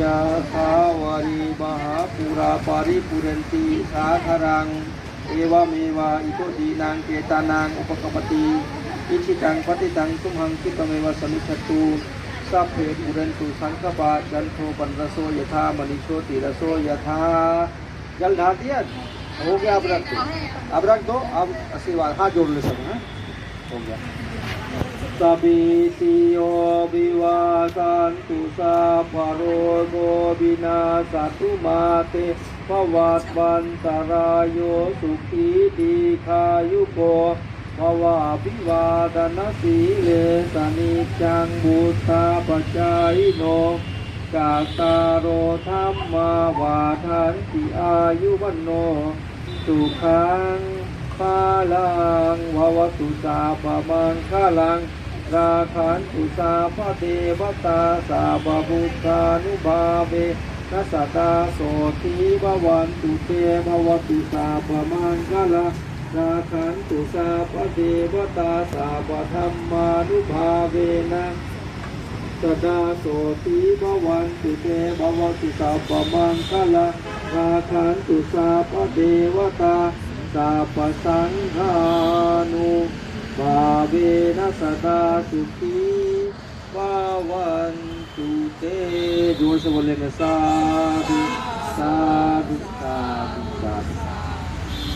ยะถาวาริมหาปุราปาริปุเรนติสาคารัง เอวเมวะอิโตดีนางเกตานังอุปกปปติอิชิตังปฏิตังตุมหังคิปะเมวะสมิจฉตุสัพเพปุเรนตุสังคปาจันโทปันรโสยถามณิโชติรโสยถาजल ढाल दिया हो गया अब रख दो अब रख दो अब आशीर्वाद हाथ जोड़ ले सब हैं हो गया สันตุสัพโรโกบินาสัตุมาเตภวัตวันตรายโยสุขีดีคายุโกภวะพิวาทนาสีเลสนิจังบุตาปจายโนกาตาโรธรรมาวาทันติอายุวันโน สุขังพาลังวาวสุสาปมังคาลัง ราคันตุสาพเทวตาสาบพุทธานุภาเวนัสตาโสทีบวันตุเตภวตุสาปมังคลังราคันตุสาพเทวตาสาปธรรมานุภาเวนะสดาโสตีบวันตุเตบวตุสาปมังคละราคันตุสาปเทวตาสาปสังฆานุ भावेन सदा सुखी पावन्तु ते। ज़ोर से बोलेंगे साधु साधु साधु साधु।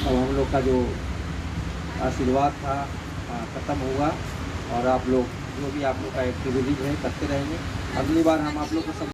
अब हम लोग का जो आशीर्वाद था ख़त्म हुआ और आप लोग, जो भी आप लोग का एक्टिविटीज़ है, करते रहेंगे। अगली बार हम आप लोग को सब